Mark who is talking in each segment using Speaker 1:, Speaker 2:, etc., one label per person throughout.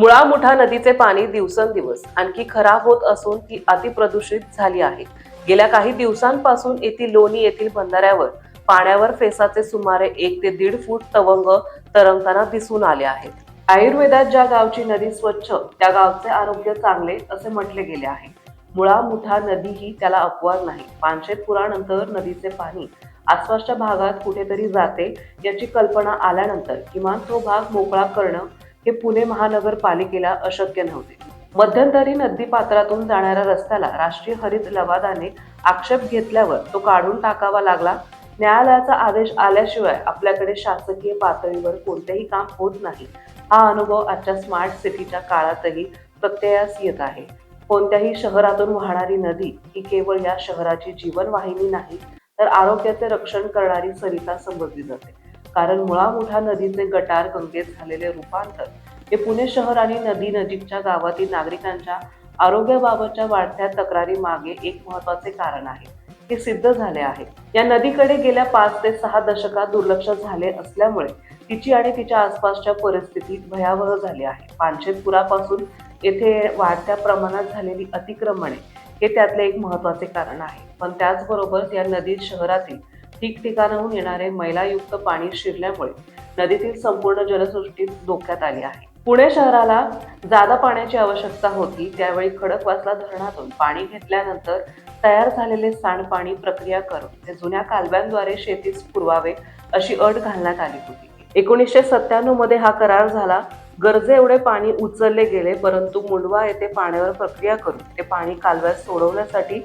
Speaker 1: मुळा मुठा नदीचे पाणी दिवसेंदिवस आणखी खराब होत असून ती अतिप्रदूषित झाली आहे. गेल्या काही दिवसांपासून येथील लोणी येथील बंधाऱ्यावर पाण्यावर फेसाचे सुमारे एक ते दीड फूट तवंग तरंगताना दिसून आले आहेत. आयुर्वेदात ज्या गावची नदी स्वच्छ त्या गावचे आरोग्य चांगले असे म्हटले गेले आहे. मुळा मुठा नदी ही त्याला अपवाद नाही. पानशेत पुरानंतर नदीचे पाणी आसपासच्या भागात कुठेतरी जाते याची कल्पना आल्यानंतर किमान तो भाग मोकळा करणं हे पुणे महानगरपालिकेला अशक्य नव्हते. मध्यंतरी नदी पात्रातून जाणाऱ्या रस्त्याला राष्ट्रीय हरित लवादाने आक्षेप घेतल्यावर तो काढून टाकावा लागला. न्यायालयाचा आदेश आल्याशिवाय आपल्याकडे शासकीय पातळीवर कोणतेही काम होत नाही. हा अनुभव आजच्या स्मार्ट सिटीच्या काळातही प्रत्ययास येत आहे. कोणत्याही शहरातून वाहणारी नदी ही केवळ या शहराची जीवनवाहिनी नाही तर आरोग्याचे रक्षण करणारी सरिता समजली जाते. कारण मुळामुठा नदीचे गटार गंगेत झालेले रूपांतर हे पुणे शहर आणि नदी नजीकच्या गावातील नागरिकांच्या आरोग्याबाबतच्या वाढत्या तक्रारी मागे एक महत्त्वाचे कारण आहे. हे सिद्ध झाले आहे. या नदीकडे गेल्या पाच ते सहा दशकात दुर्लक्ष झाले असल्यामुळे तिची आणि तिच्या आसपासच्या परिस्थिती भयावह झाली आहे. पानशेतपुरापासून येथे वाढत्या प्रमाणात झालेली अतिक्रमणे हे त्यातले एक महत्त्वाचे कारण आहे. पण त्याचबरोबर या नदीत शहरातील ठिकठिकाणाहून येणारे मैलायुक्त पाणी शिरल्यामुळे नदीतील संपूर्ण जलसृष्टी धोक्यात आली आहे. पुणे शहराला जादा पाण्याची आवश्यकता होती त्यावेळी खडकवासला धरणातून पाणी घेतल्यानंतर तयार झालेले सांडपाणी प्रक्रिया करून ते जुन्या कालव्यांद्वारे शेतीस पुरवावे अशी अट घालण्यात आली होती. एकोणीसशे सत्त्याण्णवमध्ये हा करार झाला. गरजे एवढे पाणी उचलले गेले परंतु मुंडवा येथे पाण्यावर प्रक्रिया करून ते पाणी कालव्यात सोडवण्यासाठी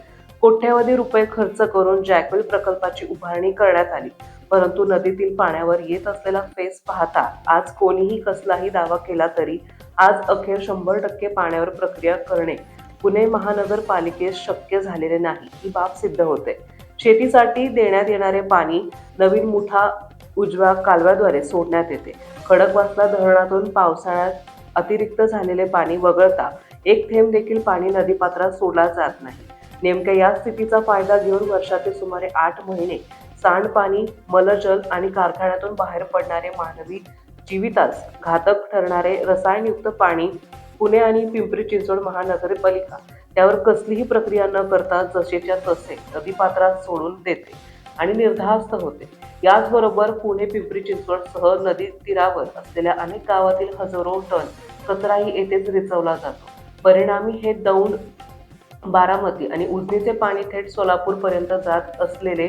Speaker 1: कोट्यवधी रुपये खर्च करून जॅकवेल प्रकल्पाची उभारणी करण्यात आली. परंतु नदीतील पाण्यावर येत असलेला फेस पाहता आज कोणीही कसलाही दावा केला तरी आज अखेर शंभर टक्के पाण्यावर प्रक्रिया करणे पुणे महानगरपालिकेस शक्य झालेले नाही ही बाब सिद्ध होते. शेतीसाठी देण्यात येणारे पाणी नवीन मुठा उजव्या कालव्याद्वारे सोडण्यात येते. खडकवासला धरणातून पावसाळ्यात अतिरिक्त झालेले पाणी वगळता एक थेंब देखील पाणी नदीपात्रात सोडला जात नाही. नेमक्या या स्थितीचा फायदा घेऊन वर्षाचे सुमारे आठ महिने सांडपाणी मलजल आणि कारखान्यातून बाहेर पडणारे मानवी जीवितास घातक ठरणारे रसायनयुक्त पाणी पुणे आणि पिंपरी चिंचवड महानगरपालिका त्यावर कसलीही प्रक्रिया न करता जसेच्या तसे नदीपात्रात सोडून देते आणि निर्धास्त होते. याचबरोबर पुणे पिंपरी चिंचवडसह नदी तीरावर असलेल्या अनेक गावातील हजारो टन कचराही येथेच रिचवला जातो. परिणामी हे दौंड बारामती आणि उजनीचे पाणी थेट सोलापूरपर्यंत जात असलेले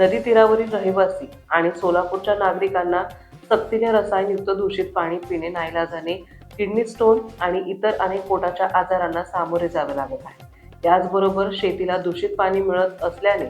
Speaker 1: नदी तीरावरील रहिवासी आणि सोलापूरच्या नागरिकांना सक्तीने रसायनयुक्त दूषित पाणी पिणे नाईलाजाने किडनी स्टोन आणि इतर अनेक पोटाच्या आजारांना सामोरे जावे लागत आहे. याचबरोबर शेतीला दूषित पाणी मिळत असल्याने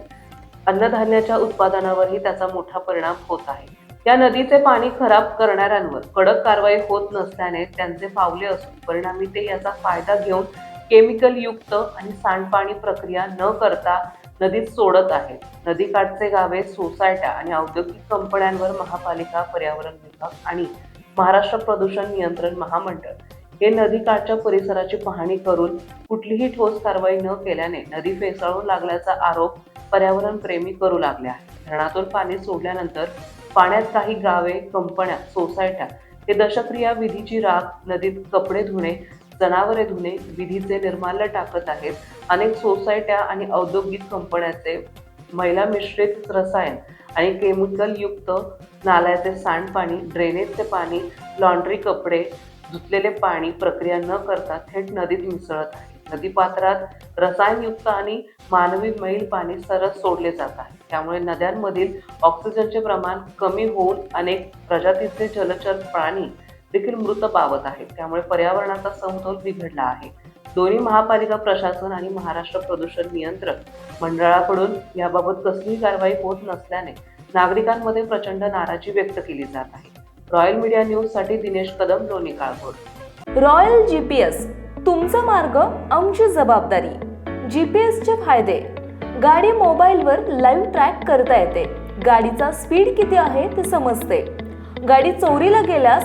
Speaker 1: अन्नधान्याच्या उत्पादनावरही त्याचा मोठा परिणाम होत आहे. या नदीचे पाणी खराब करणाऱ्यांवर कडक कारवाई होत नसल्याने त्यांचे फावले असून परिणामी ते याचा फायदा घेऊन केमिकल युक्त आणि सांडपाणी प्रक्रिया न करता नदीत सोडत आहेत नदीकाठचे गावे सोसायट्या आणि औद्योगिक कंपन्यांवर महापालिका पर्यावरण विभाग आणि महाराष्ट्र प्रदूषण नियंत्रण महामंडळ हे नदीकाठच्या परिसराची पाहणी करून कुठलीही ठोस कारवाई न केल्याने नदी फेसाळू लागल्याचा आरोप पर्यावरण प्रेमी करू लागले आहे धरणातून पाणी सोडल्यानंतर पाण्यात काही गावे कंपन्या सोसायट्या हे दशक्रिया विधीची राख नदीत कपडे धुणे जनावरे धुणे विधीचे निर्माल्य टाकत आहेत. अनेक सोसायट्या आणि औद्योगिक कंपन्याचे मैला मिश्रित रसायन आणि केमिकल युक्त नाल्याचे सांडपाणी ड्रेनेजचे पाणी लॉन्ड्री कपडे धुतलेले पाणी प्रक्रिया न करता थेट नदीत मिसळत आहे. नदीपात्रात रसायनयुक्त आणि मानवी मैल पाणी सरस सोडले जात आहे. त्यामुळे नद्यांमधील ऑक्सिजनचे प्रमाण कमी होऊन अनेक प्रजातीचे जलचर प्राणी देखील मृत पावत आहेत. त्यामुळे पर्यावरणाचा समतोल बिघडला आहे. दोन्ही महापालिका प्रशासन आणि महाराष्ट्र प्रदूषण नियंत्रण मंडळाकडून याबाबत कसलीही कारवाई होत नसल्याने नागरिकांमध्ये प्रचंड नाराजी व्यक्त केली जात आहे. रॉयल मीडिया न्यूजसाठी Dinesh Kadam Loni Kalbhor.
Speaker 2: Royal G P S तुमचा मार्ग आमची जबाबदारी. जी पी एसचे फायदे. गाडी मोबाईलवर लाईव्ह ट्रॅक करता येते. गाडीचा स्पीड किती आहे ते समजते. गाडी चोरीला गेल्यास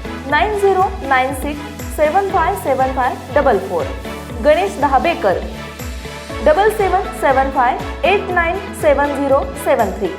Speaker 2: nine zero nine six seven five seven five double four Ganesh Dahabekar double seven seven five eight nine seven zero seven three